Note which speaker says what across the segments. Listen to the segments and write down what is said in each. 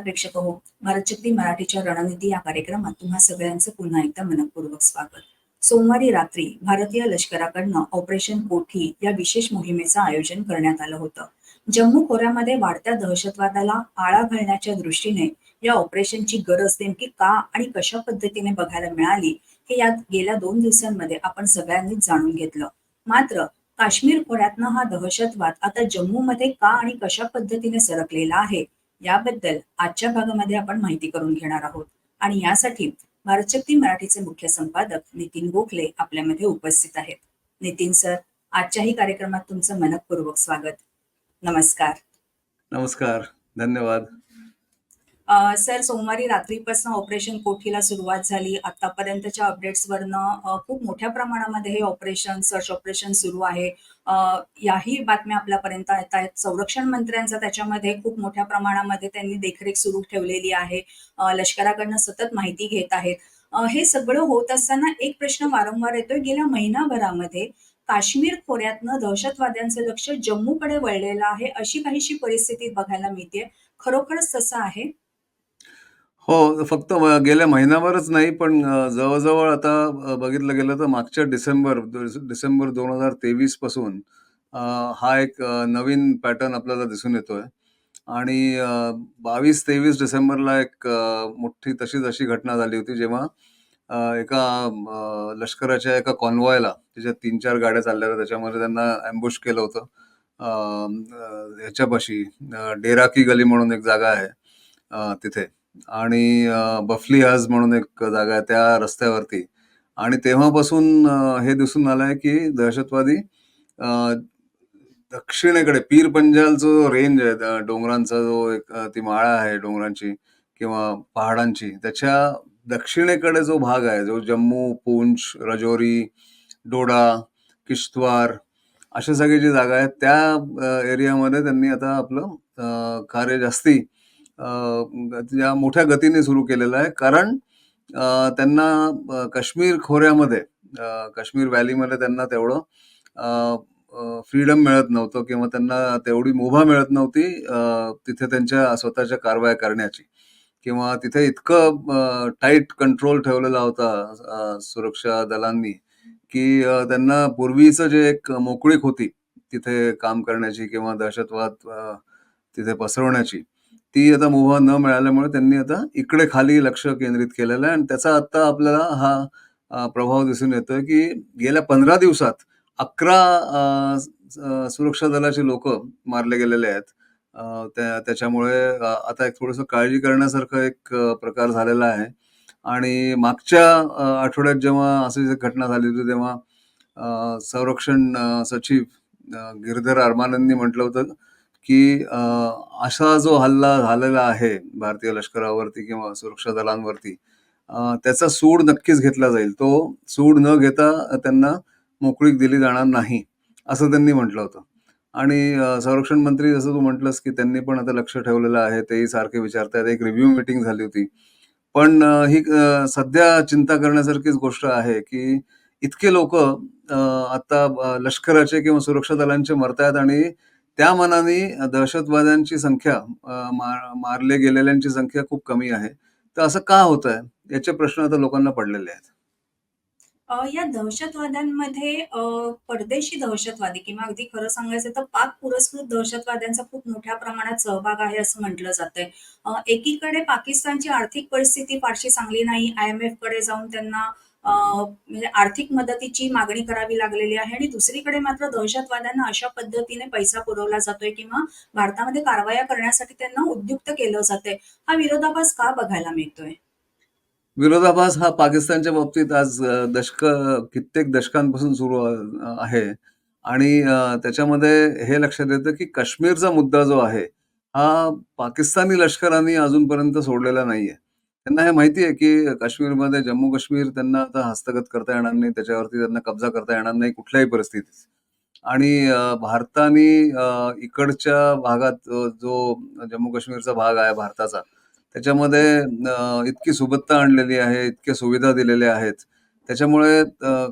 Speaker 1: प्रेक्षक हो. भारतशक्ती मराठीच्या रणनीती या कार्यक्रमात तुम्हा सगळ्यांचं पुन्हा एकदा मनपूर्वक स्वागत. सोमवारी रात्री भारतीय लष्कराकडनं ऑपरेशन कोठी या विशेष मोहिमेचं आयोजन करण्यात आलं होतं. जम्मू खोऱ्यामध्ये वाढत्या दहशतवादाला आळा घालण्याच्या दृष्टीने या ऑपरेशनची गरज नेमकी का आणि कशा पद्धतीने बघायला मिळाली हे यात गेल्या दोन दिवसांमध्ये आपण सगळ्यांनीच जाणून घेतलं. मात्र काश्मीर खोऱ्यातनं हा दहशतवाद आता जम्मूमध्ये का आणि कशा पद्धतीने सरकलेला आहे याबद्दल आजच्या भागामध्ये आपण माहिती करून घेणार आहोत. आणि यासाठी भारतशक्ती मराठीचे मुख्य संपादक नितीन गोखले आपल्यामध्ये उपस्थित आहेत. नितीन सर आजच्याही कार्यक्रमात तुमचं मनपूर्वक स्वागत. नमस्कार.
Speaker 2: नमस्कार. धन्यवाद.
Speaker 1: सर सोमवारी रात्रीपासून ऑपरेशन कोठीला सुरुवात झाली? आतापर्यंतच्या अपडेट्सवरनं खूप मोठ्या प्रमाणामध्ये हे ऑपरेशन सर्च ऑपरेशन सुरू आहे. याही बातम्या आपल्यापर्यंत येत आहेत. संरक्षण मंत्र्यांचा त्याच्यामध्ये खूप मोठ्या प्रमाणामध्ये त्यांनी देखरेख सुरू ठेवलेली आहे. लष्कराकडनं सतत माहिती घेत आहेत. हे सगळं होत असताना एक प्रश्न वारंवार येतोय. गेल्या महिनाभरामध्ये काश्मीर खोऱ्यातनं दहशतवाद्यांचं लक्ष जम्मूकडे वळलेलं आहे अशी काहीशी परिस्थिती बघायला मिळते खरोखरच तसं आहे?
Speaker 2: हो फक्त व- गेल्या महिनाभरच नाही पण अ, जवळजवळ आता अ, बघितलं गेलं तर मागच्या डिसेंबर दो- डिसेंबर दोन हजार तेवीसपासून अ, हा एक अ, नवीन पॅटर्न आपल्याला दिसून येतोय. आणि बावीस तेवीस डिसेंबरला एक अ, मोठी तशीच अशी घटना झाली होती जेव्हा अ, एका अ, लष्कराच्या एका कॉन्वॉयला त्याच्यात तीन चार गाड्या चालल्या होत्या त्याच्यामध्ये त्यांना अँबुश केलं होतं. अ, अ, ह्याच्यापाशी अ, डेराकी गली म्हणून एक जागा आहे अ, तिथे. आणि अ, बफली हज म्हणून एक जागा आहे त्या रस्त्यावरती. आणि तेव्हापासून अ, हे दिसून आलंय की दहशतवादी अ, दक्षिणेकडे पीर पंजालचा जो रेंज आहे डोंगरांचा जो एक अ, ती माळा आहे डोंगरांची किंवा पहाडांची त्याच्या दक्षिणेकडे जो भाग आहे जो जम्मू पूंछ रजौरी डोडा किश्तवार अशा सगळी जी जागा आहेत त्या अ, एरियामध्ये त्यांनी आता आपलं अ, कार्य जास्ती या मोठ्या गतीने सुरू केलेलं आहे. कारण त्यांना काश्मीर खोऱ्यामध्ये काश्मीर व्हॅलीमध्ये त्यांना तेवढं फ्रीडम मिळत नव्हतं किंवा त्यांना तेवढी मुभा मिळत नव्हती तिथे त्यांच्या स्वतःच्या कारवाया करण्याची. किंवा तिथे इतकं टाईट कंट्रोल ठेवलेला होता सुरक्षा दलांनी की त्यांना पूर्वीचं जे एक मोकळीक होती तिथे काम करण्याची किंवा दहशतवाद तिथे पसरवण्याची ती आता मुभा न मिळाल्यामुळे त्यांनी आता इकडे खाली लक्ष केंद्रित केलेलं आहे. आणि त्याचा आता आपल्याला हा अ, प्रभाव दिसून येतोय की गेल्या पंधरा दिवसात अकरा सुरक्षा दलाचे लोक मारले गेलेले आहेत. अ, त्या त्याच्यामुळे अ, आता एक थोडंसं काळजी करण्यासारखं एक अ, प्रकार झालेला आहे. आणि मागच्या अ, आठवड्यात जेव्हा अशी घटना झाली होती तेव्हा अ, संरक्षण अ, सचिव अ, गिरधर अरमानंदनी म्हटलं होतं की असा जो हल्ला झालेला आहे भारतीय लष्करावरती किंवा सुरक्षा दलांवरती त्याचा सूड नक्कीच घेतला जाईल. तो सूड न घेता त्यांना मोकळीक दिली जाणार नाही असं त्यांनी म्हटलं होतं. आणि संरक्षण मंत्री जसं तू म्हटलंस की त्यांनी पण आता लक्ष ठेवलेलं आहे तेही सारखे विचारतायत. एक रिव्ह्यू मीटिंग झाली होती. पण ही सध्या चिंता करण्यासारखीच गोष्ट आहे की इतके लोक आता लष्कराचे किंवा सुरक्षा दलांचे मरतायत आणि त्या मनाने दहशतवाद्यांची संख्या मार- मारले गेलेल्यांची संख्या खूप कमी आहे. तर असं का होत आहे? याचे प्रश्न आता लोकांना पडलेले आहेत.
Speaker 1: अ, या दहशतवाद्यांमध्ये अ, परदेशी दहशतवादी किंवा अगदी खरं सांगायचं तर पाक पुरस्कृत दहशतवाद्यांचा खूप मोठ्या प्रमाणात सहभाग आहे असं म्हटलं जातंय. अ, एकीकडे पाकिस्तानची आर्थिक परिस्थिती फारशी चांगली नाही आय एम एफकडे जाऊन त्यांना म्हणजे आर्थिक मदतीची मागणी करावी लागलेली आहे आणि दुसरीकडे मात्र दहशतवाद्यांना अशा पद्धतीने पैसा पुरवला जातोय किंवा भारतामध्ये कारवाया करण्यासाठी त्यांना उद्युक्त केलं जातंय. हा विरोधाभास का बघायला मिळतोय?
Speaker 2: विरोधाभास हा पाकिस्तानच्या बाबतीत आज दशक कित्येक दशकांपासून सुरू आहे. आणि त्याच्यामध्ये हे लक्षात येतं की काश्मीरचा मुद्दा जो आहे हा पाकिस्तानी लष्करांनी अजूनपर्यंत सोडलेला नाहीये. त्यांना हे माहिती आहे की काश्मीरमध्ये जम्मू काश्मीर त्यांना आता हस्तगत करता येणार नाही त्याच्यावरती त्यांना कब्जा करता येणार नाही कुठल्याही परिस्थितीत आणि भारताने इकडच्या भागात जो जम्मू काश्मीरचा भाग आहे भारताचा त्याच्यामध्ये इतकी सुबत्ता आणलेली आहे, इतक्या सुविधा दिलेल्या आहेत. त्याच्यामुळे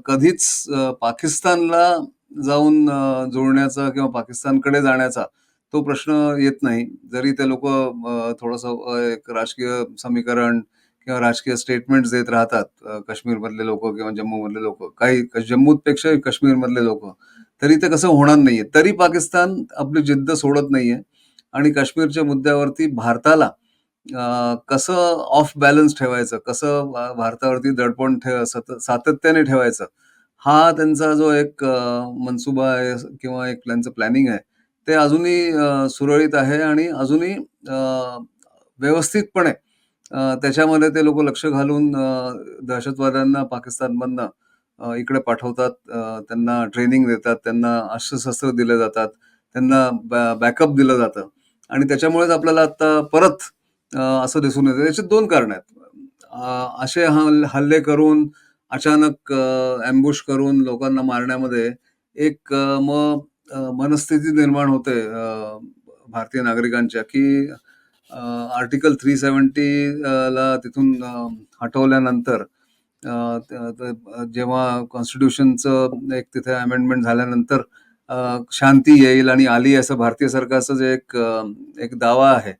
Speaker 2: कधीच पाकिस्तानला जाऊन जुळण्याचा किंवा पाकिस्तानकडे जाण्याचा तो प्रश्न येत नाही. जरी ते लोकं अ, थोडंसं अ, एक राजकीय समीकरण किंवा राजकीय स्टेटमेंट्स देत राहतात. अ, काश्मीरमधले लोकं किंवा जम्मूमधले लोकं. काही जम्मूपेक्षाही काश्मीरमधले लोकं. तरी ते कसं होणार नाहीये. तरी पाकिस्तान आपली जिद्द सोडत नाहीये आणि काश्मीरच्या मुद्द्यावरती भारताला अ, कसं ऑफ बॅलन्स ठेवायचं, कसं भा भारतावरती दडपण ठेव सतत सातत्याने ठेवायचं, हा त्यांचा जो एक अ, मनसुबा आहे किंवा एक त्यांचं प्लॅनिंग आहे, ते अजूनही सुरळीत आहे आणि अजूनही व्यवस्थितपणे त्याच्यामध्ये ते लोक लक्ष घालून दहशतवाद्यांना पाकिस्तानमधनं इकडे पाठवतात. त्यांना ट्रेनिंग देतात, त्यांना अस्त्रशस्त्र दिले जातात, त्यांना बॅ बॅकअप दिलं जातं आणि त्याच्यामुळेच आपल्याला आता परत असं दिसून येतं. याचे दोन कारणं आहेत. असे हल हल्ले करून अचानक अँबुश करून लोकांना मारण्यामध्ये एक मग मनस्थिती निर्माण होते भारतीय नागरिकांच्या, की आर्टिकल थ्री सेवन्टी ला तिथून हटवल्यानंतर जेव्हा कॉन्स्टिट्यूशनचं एक तिथे अमेंडमेंट झाल्यानंतर शांती येईल आणि आली असं भारतीय सरकारचं जे एक एक दावा आहे,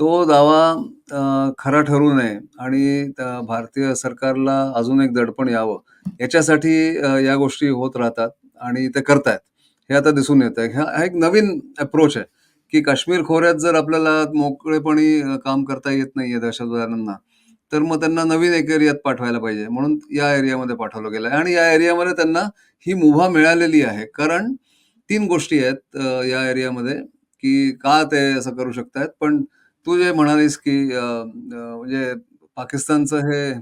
Speaker 2: तो दावा खरा ठरू नये आणि भारतीय सरकारला अजून एक दडपण यावं, याच्यासाठी या गोष्टी होत राहतात आणि ते करतायत. हे आता दिसून येतंय. आहे हा एक नवीन अप्रोच आहे, की काश्मीर खोऱ्यात जर आपल्याला मोकळेपणी काम करता येत नाहीये दहशतवाद्यांना, तर मग त्यांना नवीन एक एरियात पाठवायला पाहिजे. म्हणून या एरियामध्ये पाठवलं गेलं आणि या एरियामध्ये त्यांना ही मुभा मिळालेली आहे. कारण तीन गोष्टी आहेत या एरियामध्ये, की का ते असं करू शकतायत. पण तू जे म्हणालीस, की म्हणजे पाकिस्तानचं हे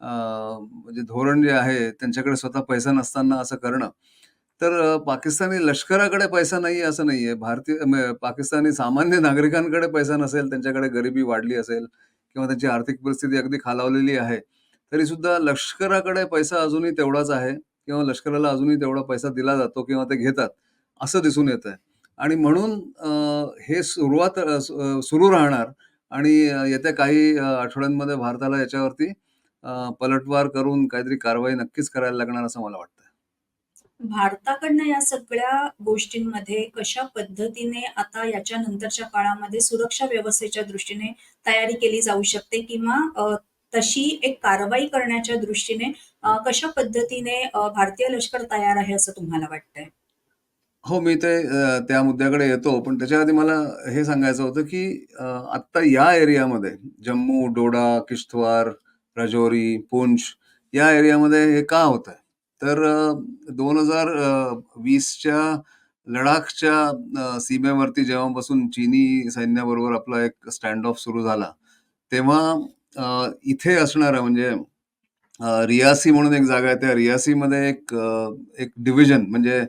Speaker 2: म्हणजे धोरण जे आहे, त्यांच्याकडे स्वतः पैसा नसताना असं करणं. तर पाकिस्तानी लष्कराकडे पैसा नाहीये असं नाहीये. भारतीय पाकिस्तानी सामान्य नागरिकांकडे पैसा नसेल, त्यांच्याकडे गरिबी वाढली असेल किंवा त्यांची आर्थिक परिस्थिती अगदी खालावलेली आहे. तरी सुद्धा लष्कराकडे पैसा अजूनही तेवढाच आहे किंवा लष्कराला अजूनही तेवढा पैसा दिला जातो किंवा ते घेतात, असं दिसून येतंय. आणि म्हणून हे सुरुवात सुरू राहणार आणि येत्या काही आठवड्यांमध्ये भारताला याच्यावरती पलटवार करून काहीतरी कारवाई नक्कीच करायला लागणार असं मला वाटतं
Speaker 1: भारताकडनं या सगळ्या गोष्टींमध्ये कशा पद्धतीने आता याच्या नंतरच्या काळामध्ये सुरक्षा व्यवस्थेच्या दृष्टीने तयारी केली जाऊ शकते किंवा तशी एक कारवाई करण्याच्या दृष्टीने कशा पद्धतीने भारतीय लष्कर तयार आहे असं तुम्हाला वाटतंय?
Speaker 2: हो, मी ते त्या मुद्द्याकडे येतो. पण त्याच्या आधी मला हे सांगायचं होतं, की आत्ता या एरियामध्ये जम्मू, डोडा, किश्तवार, राजौरी, पुंछ या एरियामध्ये हे का होतंय? तर दोन हजार वीसच्या लडाखच्या सीमेवरती जेव्हापासून चीनी सैन्याबरोबर आपला एक स्टँड ऑफ सुरू झाला, तेव्हा इथे असणारा म्हणजे रियासी म्हणून एक जागा आहे. त्या रियासीमध्ये एक एक डिव्हिजन म्हणजे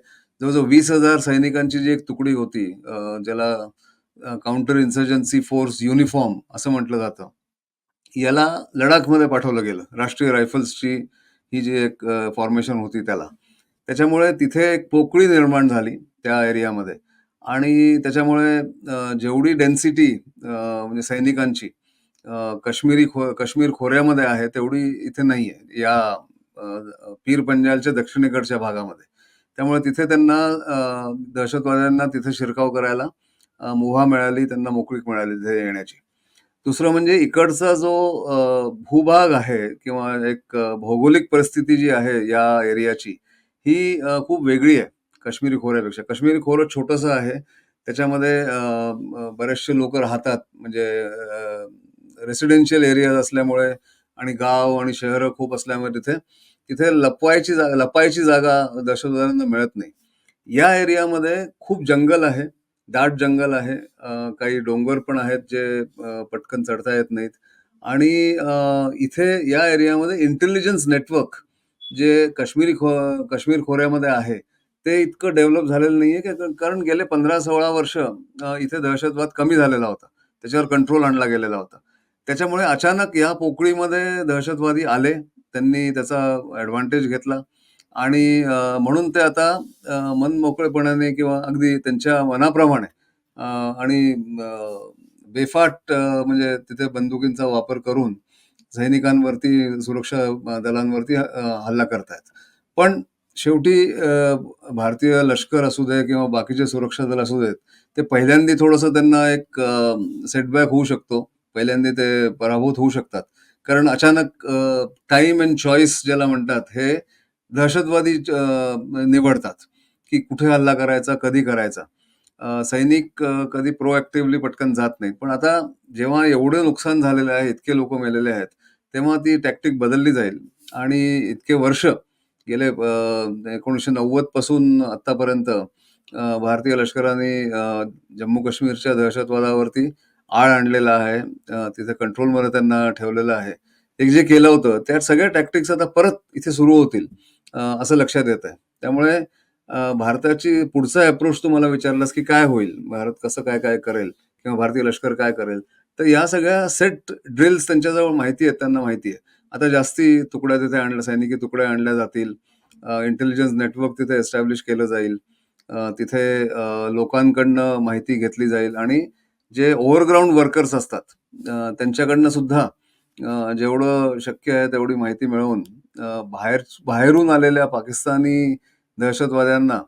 Speaker 2: जवळजवळ वीस हजार सैनिकांची जी एक तुकडी होती ज्याला काउंटर इन्सर्जन्सी फोर्स युनिफॉर्म असं म्हटलं जातं. याला लडाखमध्ये पाठवलं गेलं. राष्ट्रीय रायफल्सची ही जी एक फॉर्मेशन होती त्याला. त्याच्यामुळे तिथे एक पोकळी निर्माण झाली त्या एरियामध्ये आणि त्याच्यामुळे जेवढी डेन्सिटी म्हणजे सैनिकांची काश्मीरी खो काश्मीर खोऱ्यामध्ये आहे तेवढी इथे नाही आहे या पीर पंजालच्या दक्षिणेकडच्या भागामध्ये. त्यामुळे तिथे त्यांना दहशतवाद्यांना तिथे शिरकाव करायला मुभा मिळाली, त्यांना मोकळीक मिळाली तिथे येण्याची. दुसरं म्हणजे इकडचा जो अ, भूभाग आहे किंवा एक अ, भौगोलिक परिस्थिती जी आहे या एरियाची, ही अ, खूप वेगळी आहे काश्मीरी खोऱ्यापेक्षा. काश्मीरी खोरं छोटंसं आहे. त्याच्यामध्ये अ, अ, बरेचसे लोकं राहतात. म्हणजे अ, रेसिडेन्शियल एरियाज असल्यामुळे आणि गाव आणि शहरं खूप असल्यामुळे तिथे, तिथे लपवायची जागा लपायची जागा दहशतवाद्यांना मिळत नाही. या एरियामध्ये खूप जंगल आहे, दाट जंगल आहे. अ, काही डोंगर पण आहेत जे अ, पटकन चढता येत नाहीत आणि अ, इथे या एरियामध्ये इंटेलिजन्स नेटवर्क जे काश्मीरी खो काश्मीर खोऱ्यामध्ये आहे, ते इतकं डेव्हलप झालेलं नाहीये, की कारण गेले 15-16 वर्ष अ, इथे दहशतवाद कमी झालेला होता. त्याच्यावर कंट्रोल आणला गेलेला होता. त्याच्यामुळे अचानक या पोकळीमध्ये दहशतवादी आले. त्यांनी त्याचा एडव्हांटेज घेतला आणि म्हणून ते आता मन मोकळेपणाने किंवा अगदी त्यांच्या मनाप्रमाणे आणि बेफाट म्हणजे तिथे बंदुकींचा वापर करून सैनिकांवरती, सुरक्षा दलांवरती हल्ला करतायत. पण शेवटी भारतीय लष्कर असू दे किंवा बाकीचे सुरक्षा दल असू देत, ते पहिल्यांदा थोडंसं त्यांना एक सेटबॅक होऊ शकतो. पहिल्यांदा ते पराभूत होऊ शकतात. कारण अचानक टाईम अँड चॉईस ज्याला म्हणतात, हे दहशतवादी निवडतात, की कुठे हल्ला करायचा, कधी करायचा. सैनिक कधी प्रोएक्टिव्हली पटकन जात नाहीत. पण आता जेव्हा एवढं नुकसान झालेले आहे, इतके लोक मेलेले आहेत, तेव्हा ती टॅक्टिक बदलली जाईल आणि इतके वर्ष गेले एकोणीसशे नव्वदपासून आत्तापर्यंत भारतीय लष्कराने जम्मू-काश्मीरच्या दहशतवादावरती आळ आणलेला आहे. तिथे कंट्रोलमध्ये त्यांना ठेवलेलं आहे. ते जे केलं होतं, त्या सगळ्या टॅक्टिक्स आता परत इथे सुरू होतील असं लक्षात येत आहे त्यामुळे भारताची पुढचा अप्रोच तू मला विचारलास, की काय होईल? भारत कसं काय-काय करेल किंवा भारतीय लष्कर काय करेल? तर या सगळ्या सेट ड्रिल्स त्यांच्याजवळ माहिती आहेत, त्यांना माहिती आहे. आता जास्ती तुकड्या तिथे आणल्या सैनिकी तुकड्या आणल्या जातील. इंटेलिजन्स नेटवर्क तिथे एस्टॅब्लिश केलं जाईल. तिथे लोकांकडनं माहिती घेतली जाईल आणि जे ओव्हरग्राऊंड वर्कर्स असतात त्यांच्याकडनं सुद्धा जेवढं शक्य आहे तेवढी माहिती मिळवून बाहेर बाहेरून आलेल्या पाकिस्तानी दहशतवाद्यांना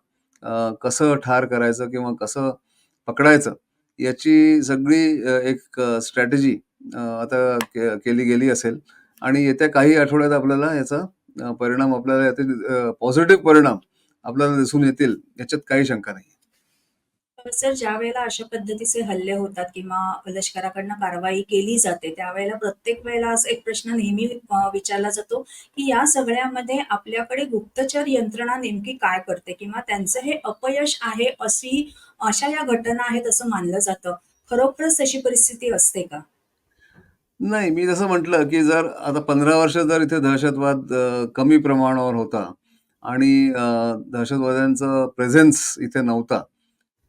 Speaker 2: कसं ठार करायचं किंवा कसं पकडायचं याची सगळी एक स्ट्रॅटेजी आता के केली गेली असेल आणि येत्या काही आठवड्यात आपल्याला याचा परिणाम आपल्याला यातील पॉझिटिव्ह परिणाम आपल्याला दिसून येतील याच्यात काही शंका नाही.
Speaker 1: तर ज्या वेळेला अशा पद्धतीचे हल्ले होतात किंवा लष्कराकडनं कारवाई केली जाते, त्यावेळेला प्रत्येक वेळेला असा एक प्रश्न नेहमी विचारला जातो, की या सगळ्यामध्ये आपल्याकडे गुप्तचर यंत्रणा नेमकी काय करते? किंवा त्यांचं हे अपयश आहे अशी अशा या घटना आहेत असं मानलं जातं. खरोखरच तशी परिस्थिती असते का?
Speaker 2: नाही, मी जसं म्हटलं, की जर आता 15 वर्ष जर इथे दहशतवाद कमी प्रमाणावर होता आणि अ, दहशतवाद्यांचा प्रेझेन्स इथे नव्हता,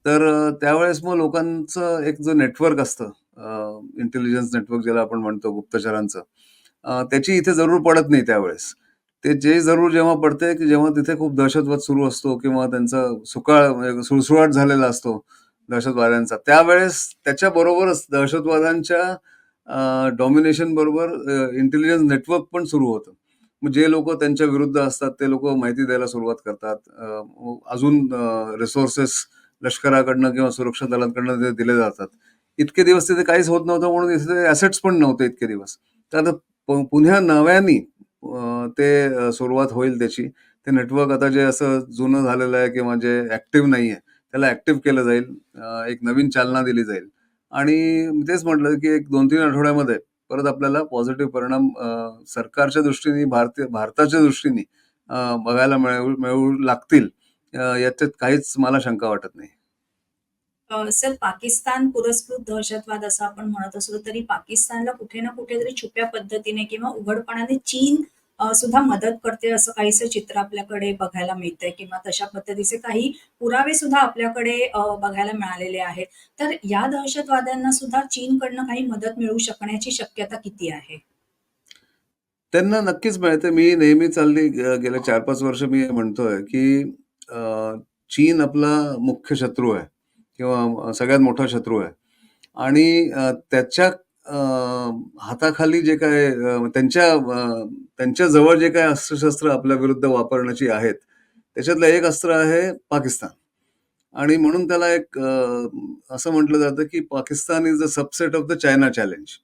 Speaker 2: तर अ, त्यावेळेस मग लोकांचं एक जो नेटवर्क असतं इंटेलिजन्स नेटवर्क ज्याला आपण म्हणतो गुप्तचरांचं, अ, त्याची इथे जरूर पडत नाही त्यावेळेस. ते जे जरूर जेव्हा पडते, की जेव्हा तिथे खूप दहशतवाद सुरू असतो किंवा त्यांचा सुकाळ म्हणजे सुळसुळाट झालेला असतो दहशतवाद्यांचा. त्यावेळेस त्याच्याबरोबरच दहशतवाद्यांच्या अ, डॉमिनेशन बरोबर अ, इंटेलिजन्स नेटवर्क पण सुरू होतं. मग जे लोकं त्यांच्या विरुद्ध असतात, ते लोकं माहिती द्यायला सुरुवात करतात. अ, अजून अ, रिसोर्सेस लष्कराकडनं किंवा सुरक्षा दलांकडनं ते दिले जातात. इतके दिवस तिथे काहीच होत नव्हतं म्हणून तिथे ॲसेट्स पण नव्हते इतके दिवस. तर आता पुन्हा नव्याने ते सुरुवात होईल त्याची. ते नेटवर्क आता जे असं जुनं झालेलं आहे किंवा जे ॲक्टिव्ह आहे त्याला ॲक्टिव्ह केलं जाईल. एक नवीन चालना दिली जाईल. आणि तेच म्हटलं, की एक 2-3 आठवड्यामध्ये परत आपल्याला पॉझिटिव्ह परिणाम सरकारच्या दृष्टीने, भारतीय भारताच्या दृष्टीने बघायला मिळू मिळू लागतील. याच्यात काहीच मला शंका वाटत नाही.
Speaker 1: सर पाकिस्तान पुरस्कृत दहशतवाद असं आपण म्हणत असलो तरी पाकिस्तानला कुठे ना कुठेतरी छुप्या पद्धतीने किंवा उघडपणाने चीन सुद्धा मदत करते असं काहीसं चित्र आपल्याकडे बघायला मिळतंय किंवा तशा पद्धतीचे काही पुरावे सुद्धा आपल्याकडे बघायला मिळालेले आहेत. तर या दहशतवाद्यांना सुद्धा चीनकडनं काही मदत मिळू शकण्याची शक्यता किती आहे?
Speaker 2: त्यांना नक्कीच मिळते. मी नेहमीच हल्ली ग गेल्या 4-5 वर्ष मी म्हणतोय, की अ, चीन आपला मुख्य शत्रू आहे किंवा सगळ्यात मोठा शत्रू आहे आणि अ, त्याच्या अ, हाताखाली जे काय अ, त्यांच्या अ, त्यांच्या जवळ जे काही अस्त्रशस्त्र आपल्या विरुद्ध वापरण्याची आहेत, त्याच्यातलं एक अस्त्र आहे पाकिस्तान आणि म्हणून त्याला एक अ, असं म्हटलं जातं, की Pakistan is the subset of the China challenge.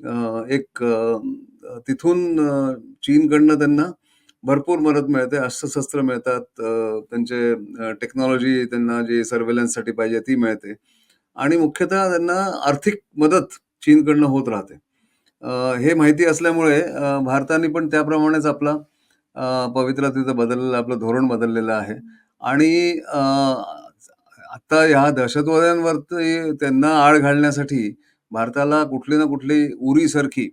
Speaker 2: अ, एक अ, तिथून अ, चीनकडनं त्यांना भरपूर मदत मिळते. अस्त्रशस्त्र मिळतात. अ, त्यांचे टेक्नॉलॉजी त्यांना जी सर्व्हेलन्ससाठी पाहिजे ती मिळते आणि मुख्यतः त्यांना आर्थिक मदत चीनकडनं होत राहते. अ, हे माहिती असल्यामुळे अ, भारताने पण त्याप्रमाणेच आपला अ, पवित्रा तिथं बदललेलं आपलं धोरण बदललेलं आहे आणि अ, आता ह्या दहशतवाद्यांवरती त्यांना आळ घालण्यासाठी भारताला कुठली ना कुठली उरीसारखी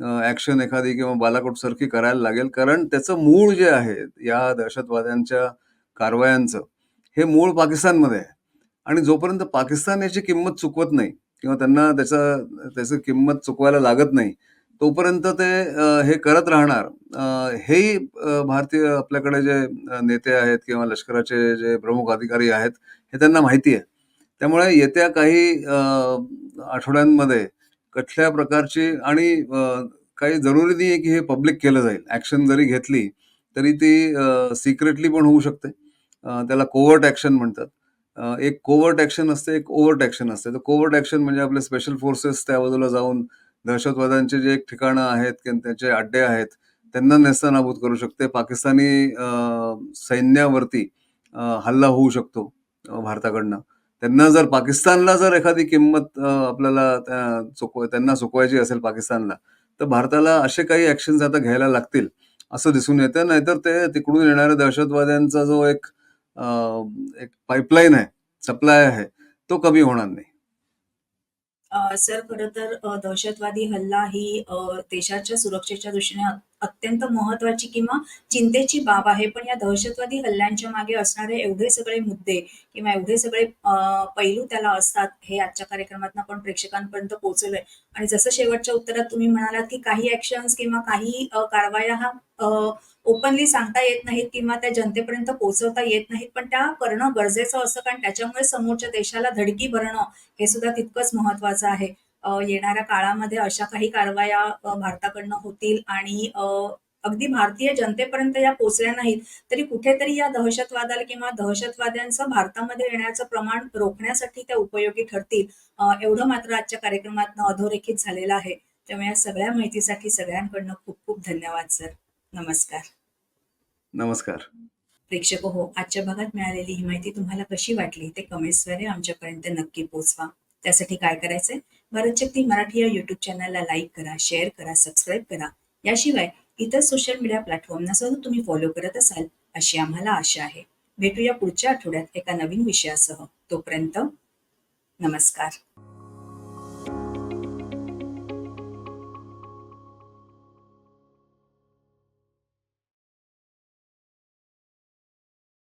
Speaker 2: ॲक्शन एखादी किंवा बालाकोटसारखी करायला लागेल. कारण त्याचं मूळ जे आहे, या दहशतवाद्यांच्या कारवायांचं, हे मूळ पाकिस्तानमध्ये आहे आणि जोपर्यंत पाकिस्तान याची किंमत चुकवत नाही किंवा त्यांना त्याचा त्याची किंमत चुकवायला लागत नाही, तोपर्यंत ते हे करत राहणार. हेही भारतीय आपल्याकडे जे नेते आहेत किंवा लष्कराचे जे प्रमुख अधिकारी आहेत, हे त्यांना माहिती आहे. त्यामुळे येत्या काही आठवड्यांमध्ये कठल्या प्रकारची आणि काही जरुरी नाही आहे की हे पब्लिक केलं जाईल. ॲक्शन जरी घेतली, तरी ती सिक्रेटली पण होऊ शकते. त्याला कोवर्ट ॲक्शन म्हणतात. एक कोवर्ट ॲक्शन असते एक ओव्हर्ट ॲक्शन असते. तर कोवर्ट ॲक्शन म्हणजे आपले स्पेशल फोर्सेस त्या बाजूला जाऊन दहशतवाद्यांचे जे एक ठिकाणं आहेत किंवा त्याचे अड्डे आहेत त्यांना नेस्तनाबूत करू शकते. पाकिस्तानी सैन्यावरती हल्ला होऊ शकतो भारताकडनं. त्यांना जर पाकिस्तानला जर एखादी किंमत आपल्याला चुकव त्यांना चुकवायची असेल पाकिस्तानला तर भारताला असे काही ॲक्शन्स आता घ्यायला लागतील असं दिसून येतं नाहीतर ते तिकडून येणाऱ्या दहशतवाद्यांचा जो एक एक पाईपलाईन आहे सप्लाय आहे तो कमी होणार नाही.
Speaker 1: सर खर तर दहशतवादी हल्ला ही देशाच्या सुरक्षेच्या दृष्टीने अत्यंत महत्वाची किंवा चिंतेची बाब आहे. पण या दहशतवादी हल्ल्यांच्या मागे असणारे एवढे सगळे मुद्दे किंवा एवढे सगळे पैलू त्याला असतात हे आजच्या कार्यक्रमात आपण प्रेक्षकांपर्यंत पोहोचलोय. आणि जसं शेवटच्या उत्तरात तुम्ही म्हणालात की काही ऍक्शन्स किंवा काही कारवाया हा ओपनली सांगता येत नाहीत किंवा त्या जनतेपर्यंत पोहोचवता येत नाहीत. पण त्या करणं गरजेचं असतं कारण त्याच्यामुळे समोरच्या देशाला धडकी भरणं हे सुद्धा तितकंच महत्वाचं आहे. येणाऱ्या काळामध्ये अशा काही कारवाया भारताकडनं होतील आणि अगदी भारतीय जनतेपर्यंत या पोचल्या नाहीत तरी कुठेतरी या दहशतवादाला किंवा दहशतवाद्यांचं भारतामध्ये येण्याचं प्रमाण रोखण्यासाठी त्या उपयोगी ठरतील एवढं मात्र आजच्या कार्यक्रमातनं अधोरेखित झालेलं आहे. त्यामुळे या सगळ्या माहितीसाठी सगळ्यांकडनं खूप खूप धन्यवाद सर. नमस्कार.
Speaker 2: नमस्कार.
Speaker 1: प्रेक्षक हो आजच्या भागात मिळालेली ही माहिती तुम्हाला कशी वाटली? ते कमेंट्सद्वारे आमच्यापर्यंत नक्की पोचवा. त्यासाठी काय करायचंय? भारतशक्ती मराठी या युट्यूब चॅनलला लाईक करा शेअर करा सबस्क्राईब करा. याशिवाय इतर सोशल मीडिया प्लॅटफॉर्मना सुद्धा तुम्ही फॉलो करत असाल अशी आम्हाला आशा आहे. भेटूया पुढच्या आठवड्यात एका नवीन विषयासह. तोपर्यंत नमस्कार.